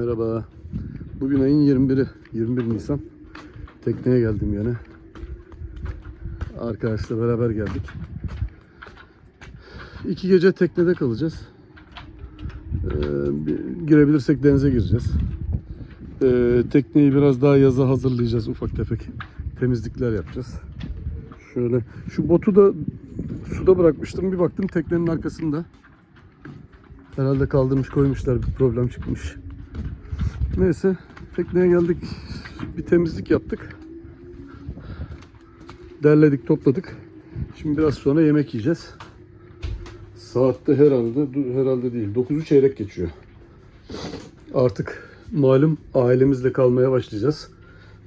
Merhaba. Bugün ayın 21'i. 21 Nisan. Tekneye geldim yine. Arkadaşla beraber geldik. İki gece teknede kalacağız. Ee, girebilirsek denize gireceğiz. Ee, tekneyi biraz daha yaza hazırlayacağız. Ufak tefek temizlikler yapacağız. Şöyle şu botu da suda bırakmıştım. Bir baktım teknenin arkasında. Herhalde kaldırmış koymuşlar. Bir problem çıkmış. Neyse tekneye geldik. Bir temizlik yaptık. Derledik topladık. Şimdi biraz sonra yemek yiyeceğiz. Saatte herhalde herhalde değil. 9'u çeyrek geçiyor. Artık malum ailemizle kalmaya başlayacağız.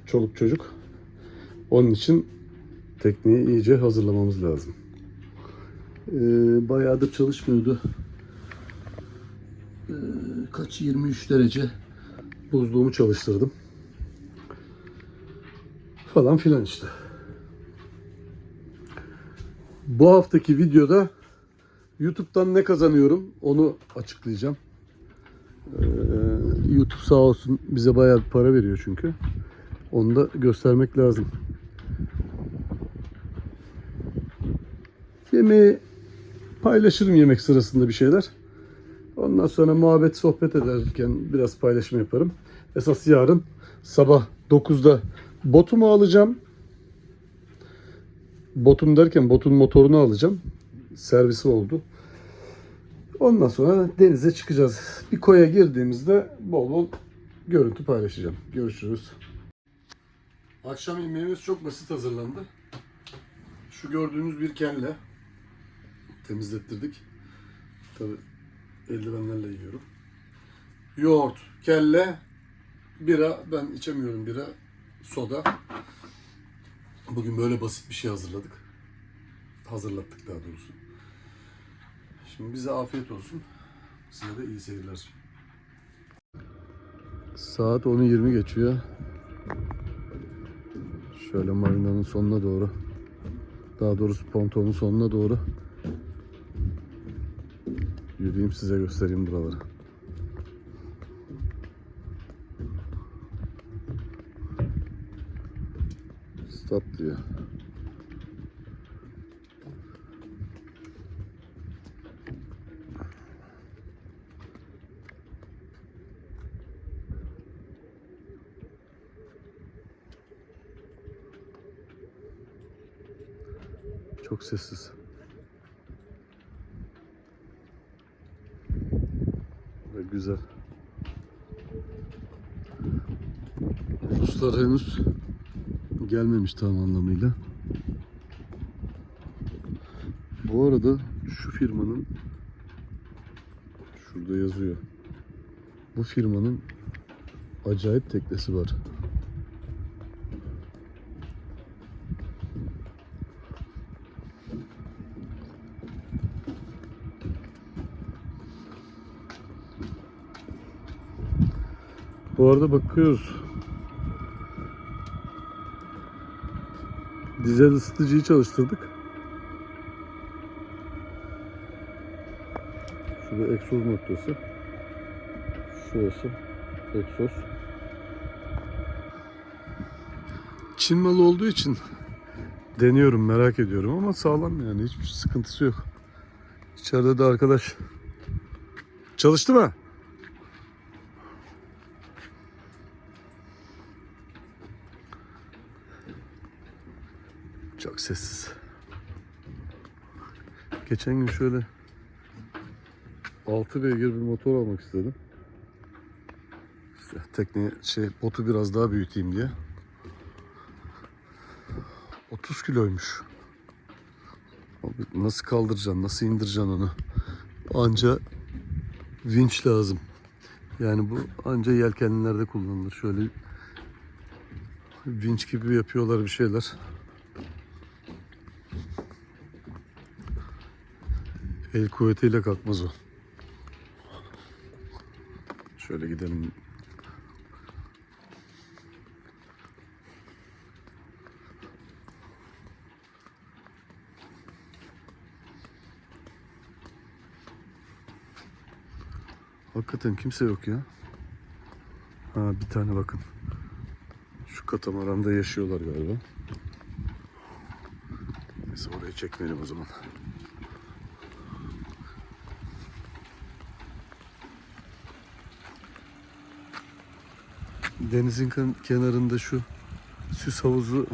Çoluk çocuk. Onun için tekneyi iyice hazırlamamız lazım. Ee, bayağıdır çalışmıyordu. Ee, kaç 23 derece buzluğumu çalıştırdım. Falan filan işte. Bu haftaki videoda YouTube'dan ne kazanıyorum onu açıklayacağım. Ee, YouTube sağ olsun bize bayağı bir para veriyor çünkü. Onu da göstermek lazım. Yemeği paylaşırım yemek sırasında bir şeyler. Ondan sonra muhabbet sohbet ederken biraz paylaşım yaparım. Esas yarın sabah 9'da botumu alacağım. Botum derken botun motorunu alacağım. Servisi oldu. Ondan sonra denize çıkacağız. Bir koya girdiğimizde bol bol görüntü paylaşacağım. Görüşürüz. Akşam yemeğimiz çok basit hazırlandı. Şu gördüğünüz bir kelle temizlettirdik. Tabii eldivenlerle yiyorum. Yoğurt, kelle, bira. Ben içemiyorum bira. Soda. Bugün böyle basit bir şey hazırladık. Hazırlattık daha doğrusu. Şimdi bize afiyet olsun. Size de iyi seyirler. Saat 10'u 20 geçiyor. Şöyle marinanın sonuna doğru. Daha doğrusu pontonun sonuna doğru Yürüyeyim size göstereyim buraları. Stat diyor. Çok sessiz. Ve güzel. Ruslar henüz gelmemiş tam anlamıyla. Bu arada şu firmanın şurada yazıyor. Bu firmanın acayip teknesi var. Bu arada bakıyoruz. Dizel ısıtıcıyı çalıştırdık. Şurada egzoz noktası. Şurası egzoz. Çin malı olduğu için deniyorum merak ediyorum ama sağlam yani hiçbir sıkıntısı yok. İçeride de arkadaş çalıştı mı? Çok sessiz. Geçen gün şöyle 6 beygir bir motor almak istedim. İşte tekne şey botu biraz daha büyüteyim diye. 30 kiloymuş. Nasıl kaldıracaksın, nasıl indireceksin onu? Anca vinç lazım. Yani bu anca yelkenlilerde kullanılır. Şöyle vinç gibi yapıyorlar bir şeyler. El kuvvetiyle kalkmaz o. Şöyle gidelim. Hakikaten kimse yok ya. Ha bir tane bakın. Şu katamaranda yaşıyorlar galiba. Neyse orayı çekmeyelim o zaman. Denizin kenarında şu süs havuzu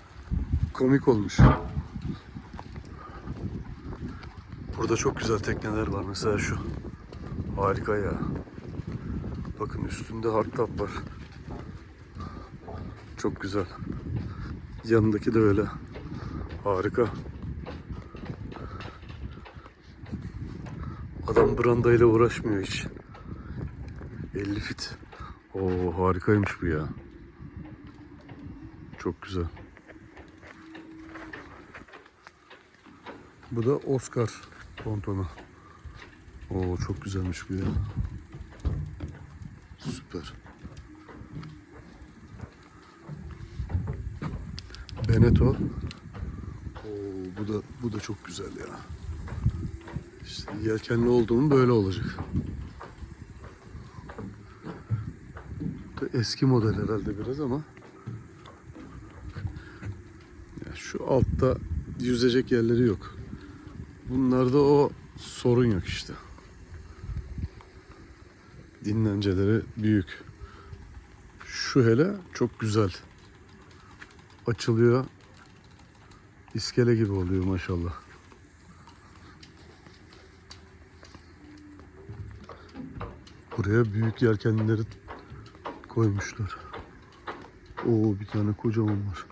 komik olmuş. Burada çok güzel tekneler var. Mesela şu. Harika ya. Bakın üstünde hardtop var. Çok güzel. Yanındaki de öyle. Harika. Adam brandayla uğraşmıyor hiç. 50 fit. Oo harikaymış bu ya. Çok güzel. Bu da Oscar pontonu. Oo çok güzelmiş bu ya. Süper. Beneto. Oo bu da bu da çok güzel ya. İşte yelkenli olduğum böyle olacak. Bu da eski model herhalde biraz ama. Ya şu altta yüzecek yerleri yok. Bunlarda o sorun yok işte. Dinlenceleri büyük. Şu hele çok güzel. Açılıyor. İskele gibi oluyor maşallah. Buraya büyük yelkenleri koymuşlar. Oo bir tane kocaman var.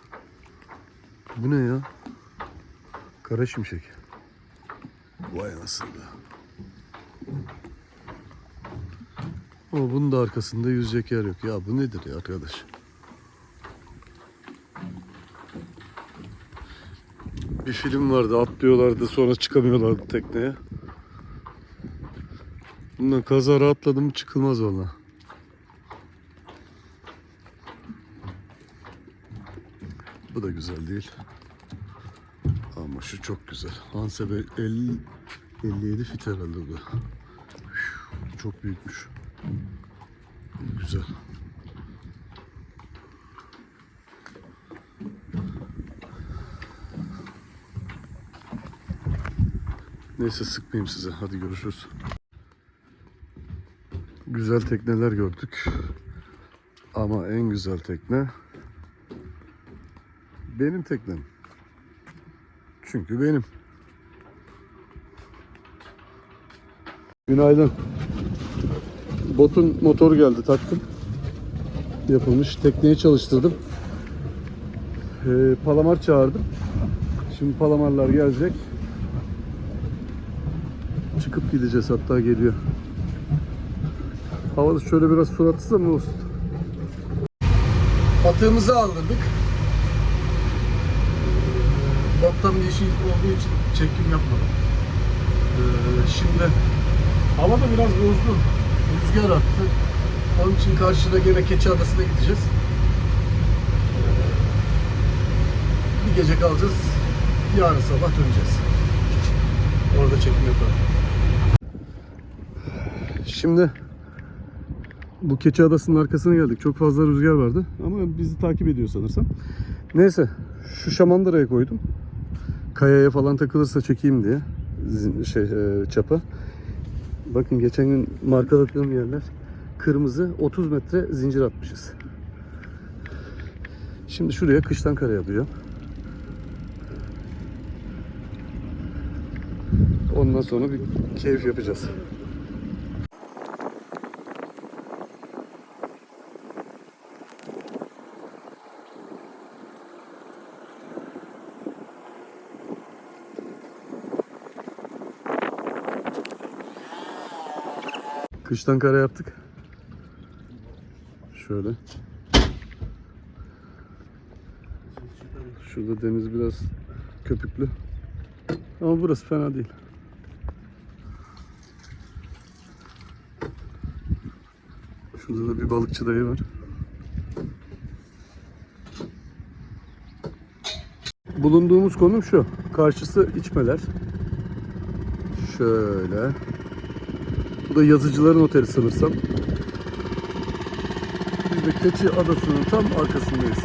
Bu ne ya? Kara şimşek. Vay anasını be. Ama bunun da arkasında yüzecek yer yok. Ya bu nedir ya arkadaş? Bir film vardı atlıyorlardı sonra çıkamıyorlardı tekneye. Bundan kazara atladım çıkılmaz valla. Bu da güzel değil. Ama şu çok güzel. Hansebe 50 57 fit herhalde bu. Çok büyükmüş. Güzel. Neyse sıkmayayım size. Hadi görüşürüz. Güzel tekneler gördük. Ama en güzel tekne benim teknem. Çünkü benim. Günaydın. Botun motoru geldi taktım. Yapılmış. Tekneyi çalıştırdım. Ee, palamar çağırdım. Şimdi palamarlar gelecek. Çıkıp gideceğiz hatta geliyor. Havada şöyle biraz suratsız ama olsun. Atığımızı aldırdık. Bir işi olduğu için çekim yapmadım. Ee, şimdi hava da biraz bozdu. Rüzgar attı. Onun için karşıda gene Keçi Adası'na gideceğiz. Ee, bir gece kalacağız. Yarın sabah döneceğiz. Orada çekim yapalım. Şimdi bu Keçi Adası'nın arkasına geldik. Çok fazla rüzgar vardı ama bizi takip ediyor sanırsam. Neyse şu şamandıraya koydum. Kayaya falan takılırsa çekeyim diye şey e, çapa. Bakın geçen gün markaladığım yerler kırmızı 30 metre zincir atmışız. Şimdi şuraya kıştan karaya alıyor. Ondan sonra bir keyif yapacağız. Kıştan kara yaptık. Şöyle. Şurada deniz biraz köpüklü. Ama burası fena değil. Şurada da bir balıkçı dayı var. Bulunduğumuz konum şu. Karşısı içmeler. Şöyle. Bu da yazıcıların oteli sanırsam. ve Keçi Adası'nın tam arkasındayız.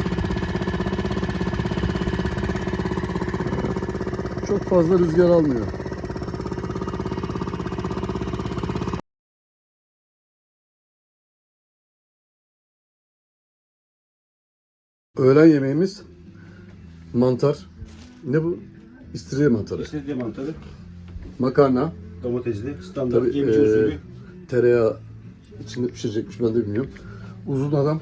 Çok fazla rüzgar almıyor. Öğlen yemeğimiz mantar. Ne bu? İstiridye mantarı. İstiridye mantarı, Makarna. Domatesli, standart Tabii, yemiş eee, usulü. tereyağı içinde pişirecekmiş ben de bilmiyorum. Uzun adam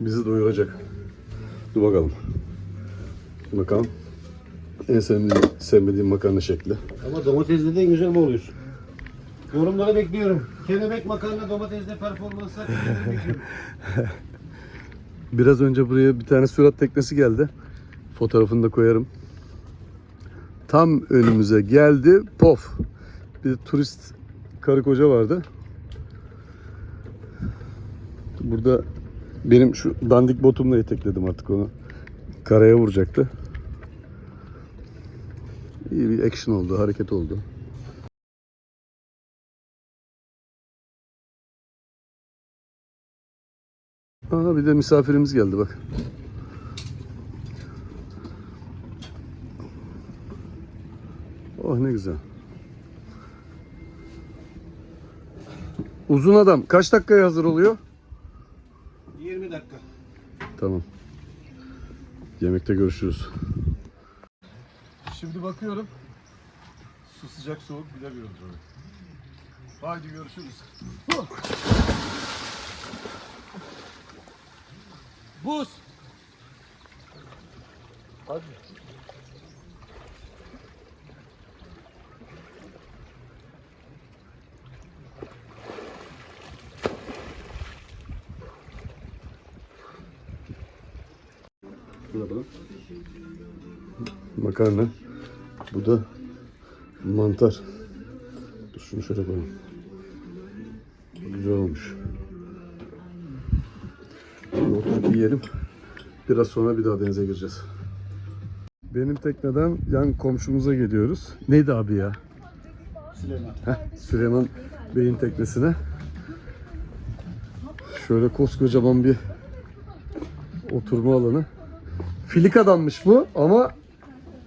bizi doyuracak. Dur bakalım. Bakalım. En sevmediğim, sevmediğim makarna şekli. Ama domatesli de en güzel bu oluyor. Yorumları bekliyorum. Kelebek makarna domatesli performanslar bekliyorum. Biraz önce buraya bir tane sürat teknesi geldi. Fotoğrafını da koyarım. Tam önümüze geldi. Pof. Bir turist karı koca vardı. Burada benim şu dandik botumla itekledim artık onu. Karaya vuracaktı. İyi bir action oldu, hareket oldu. Aa bir de misafirimiz geldi bak. Oh ne güzel. Uzun adam kaç dakikaya hazır oluyor? 20 dakika. Tamam. Yemekte görüşürüz. Şimdi bakıyorum. Su sıcak soğuk bilemiyoruz onu. Haydi görüşürüz. Buz. Hadi. Makarna. Bu da mantar. Dur şunu şöyle koyayım. Bu güzel olmuş. Şimdi oturup yiyelim. Biraz sonra bir daha denize gireceğiz. Benim tekneden yan komşumuza geliyoruz. Neydi abi ya? Süleyman. Heh, Süleyman Bey'in teknesine. Şöyle koskocaman bir oturma alanı. Filik adammış bu ama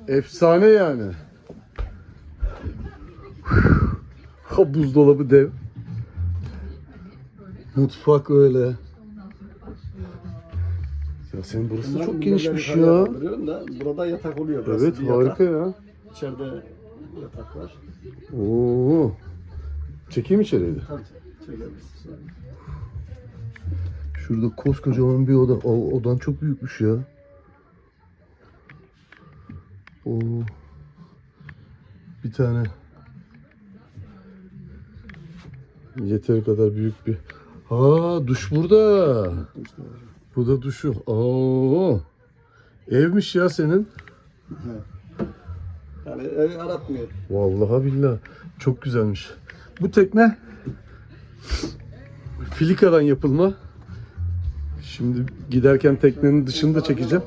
efsane yani. Ha buzdolabı dev. Mutfak öyle. Ya senin burası da çok genişmiş ya. Da, burada yatak oluyor. burası Evet bir yatak. harika ya. İçeride yatak var. Oo. Çekeyim içeriye de. Tabii. Şurada koskocaman bir oda. O, odan çok büyükmüş ya. Oo. Bir tane. Yeteri kadar büyük bir. Ha duş burada. Bu da duşu. Oo. Evmiş ya senin. yani evi aratmıyor. Vallahi billahi çok güzelmiş. Bu tekne filikadan yapılma. Şimdi giderken teknenin dışını da çekeceğim.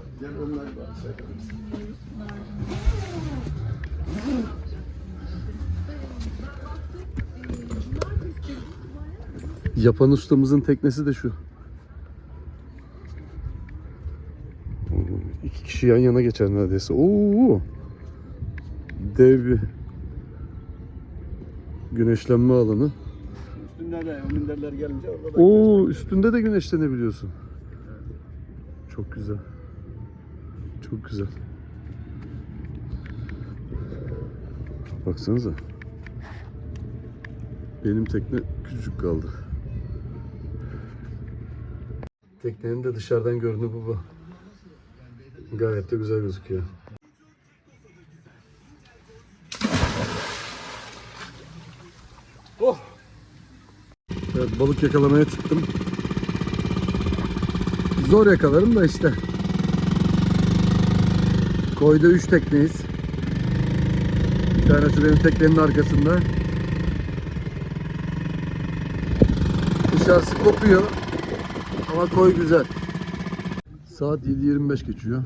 Yapan ustamızın teknesi de şu. İki kişi yan yana geçer neredeyse. Oo. Dev bir güneşlenme alanı. Üstünde de minderler gelince orada da Oo üstünde de güneşlenebiliyorsun. Çok güzel. Çok güzel. Baksanıza. Benim tekne küçücük kaldı. Teknenin de dışarıdan görünümü bu. Gayet de güzel gözüküyor. Oh! Evet balık yakalamaya çıktım. Zor yakalarım da işte. Koyda 3 tekneyiz. Bir tanesi benim teknenin arkasında. Dışarısı kopuyor. Ama koy güzel. Saat 7.25 geçiyor.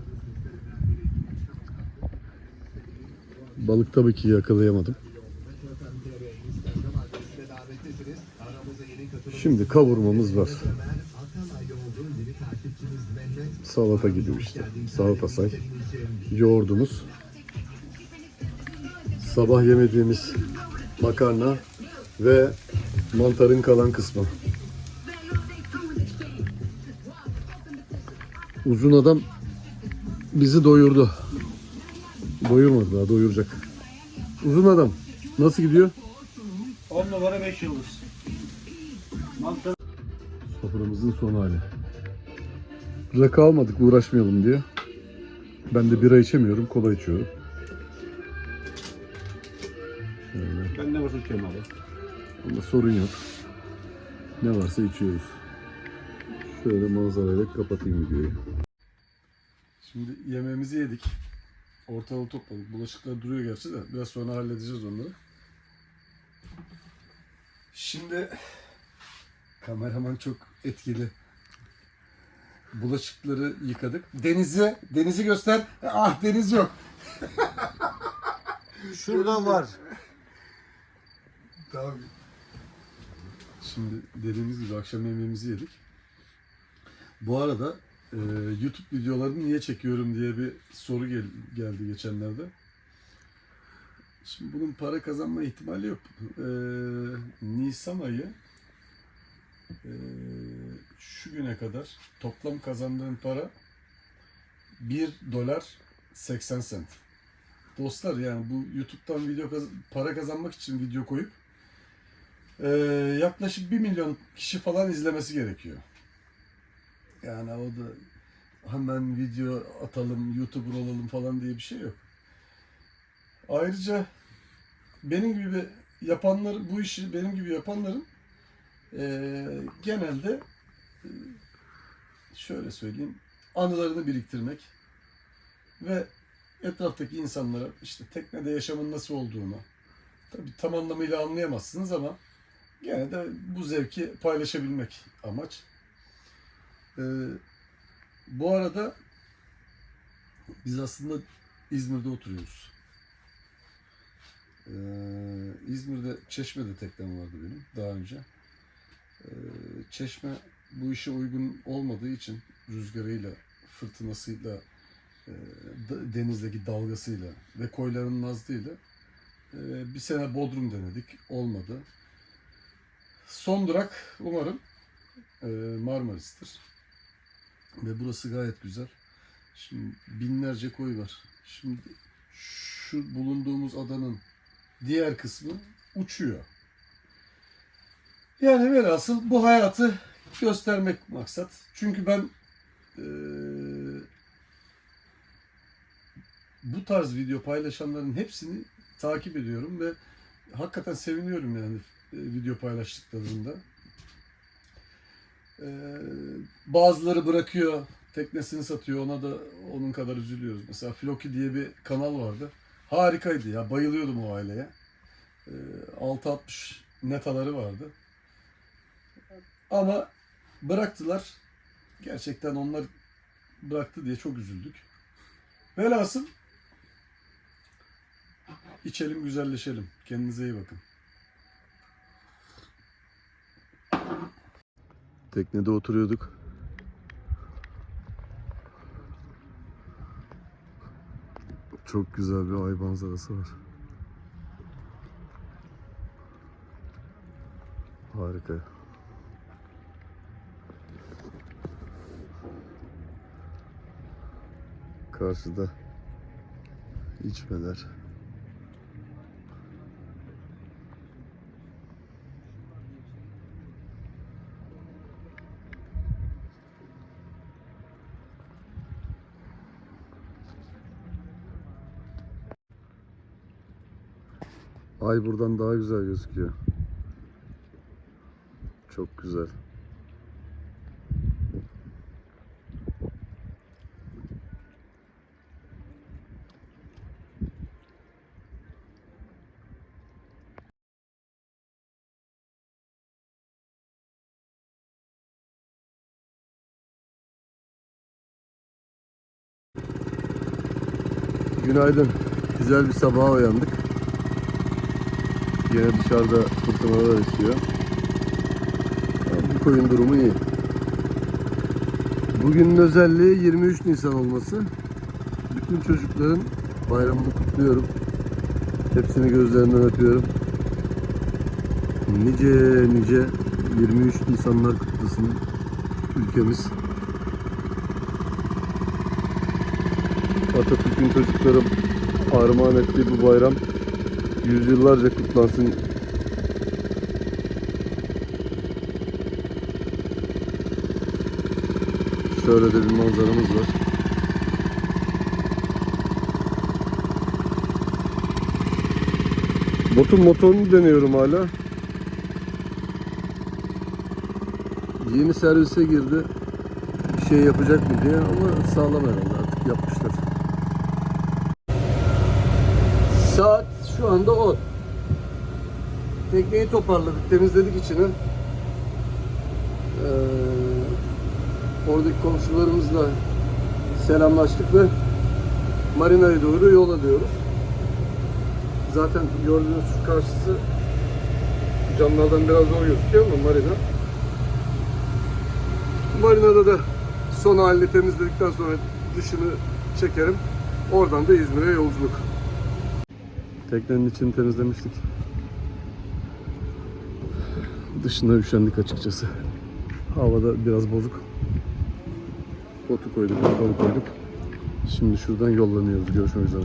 Balık tabii ki yakalayamadım. Şimdi kavurmamız var. salata gibi işte. Salata say. Yoğurdumuz. Sabah yemediğimiz makarna ve mantarın kalan kısmı. Uzun adam bizi doyurdu. Doyurmadı daha doyuracak. Uzun adam nasıl gidiyor? 10 numara 5 yıldız. Mantar Soframızın son hali. Rakı almadık uğraşmayalım diye. Ben de bira içemiyorum, kola içiyorum. Şöyle. ben de boş içiyorum abi. Ama sorun yok. Ne varsa içiyoruz. Şöyle manzarayla kapatayım videoyu. Şimdi yemeğimizi yedik. Ortalığı topladık. Bulaşıklar duruyor gerçi de. Biraz sonra halledeceğiz onları. Şimdi kameraman çok etkili. Bulaşıkları yıkadık. Denizi, denizi göster. Ah deniz yok. Şuradan var. Tamam. Şimdi dediğimiz gibi akşam yemeğimizi yedik. Bu arada e, YouTube videolarını niye çekiyorum diye bir soru gel- geldi geçenlerde. Şimdi bunun para kazanma ihtimali yok. E, Nisan ayı e, şu güne kadar toplam kazandığım para 1 dolar 80 sent. Dostlar yani bu YouTube'dan video kaz- para kazanmak için video koyup ee, yaklaşık 1 milyon kişi falan izlemesi gerekiyor. Yani o da hemen video atalım, YouTuber olalım falan diye bir şey yok. Ayrıca benim gibi yapanlar, bu işi benim gibi yapanların ee, genelde ee, şöyle söyleyeyim, anılarını biriktirmek ve etraftaki insanlara işte teknede yaşamın nasıl olduğunu, tabii tam anlamıyla anlayamazsınız ama Gene de bu zevki paylaşabilmek amaç. Ee, bu arada biz aslında İzmir'de oturuyoruz. Ee, İzmir'de Çeşme'de teknem vardı benim daha önce. Ee, Çeşme bu işe uygun olmadığı için rüzgarıyla, fırtınasıyla, e, denizdeki dalgasıyla ve koyların nazlığıyla e, bir sene Bodrum denedik. Olmadı. Son durak umarım e, Marmaris'tir. Ve burası gayet güzel. Şimdi binlerce koy var. Şimdi şu bulunduğumuz adanın diğer kısmı uçuyor. Yani velhasıl bu hayatı göstermek maksat. Çünkü ben e, bu tarz video paylaşanların hepsini takip ediyorum ve hakikaten seviniyorum yani e, video paylaştıklarında. Ee, bazıları bırakıyor, teknesini satıyor. Ona da onun kadar üzülüyoruz. Mesela Floki diye bir kanal vardı. Harikaydı ya. Bayılıyordum o aileye. Ee, 6.60 netaları vardı. Ama bıraktılar. Gerçekten onlar bıraktı diye çok üzüldük. Velhasıl içelim, güzelleşelim. Kendinize iyi bakın. Teknede oturuyorduk. Çok güzel bir ay manzarası var. Harika. Karşıda içmeler. Ay buradan daha güzel gözüküyor. Çok güzel. Günaydın. Güzel bir sabaha uyandık. Yine dışarıda fırtınalar esiyor. Ama Bu koyun durumu iyi. Bugünün özelliği 23 Nisan olması. Bütün çocukların bayramını kutluyorum. Hepsini gözlerinden öpüyorum. Nice nice 23 Nisanlar kutlasın ülkemiz. Atatürk'ün çocuklara armağan ettiği bu bayram yüzyıllarca kutlansın. Şöyle de bir manzaramız var. Botun motorunu deniyorum hala. Yeni servise girdi. Bir şey yapacak mı diye ama sağlam herhalde artık yapmışlar. Saat şu anda 10. Tekneyi toparladık, temizledik içini. Ee, oradaki komşularımızla selamlaştık ve marinaya doğru yol alıyoruz. Zaten gördüğünüz şu karşısı camlardan biraz zor gözüküyor ama marina. Marinada da son halini temizledikten sonra dışını çekerim. Oradan da İzmir'e yolculuk. Teknenin içini temizlemiştik. Dışına üşendik açıkçası. Havada biraz bozuk. Botu koyduk, motoru koyduk. Şimdi şuradan yollanıyoruz. Görüşmek üzere.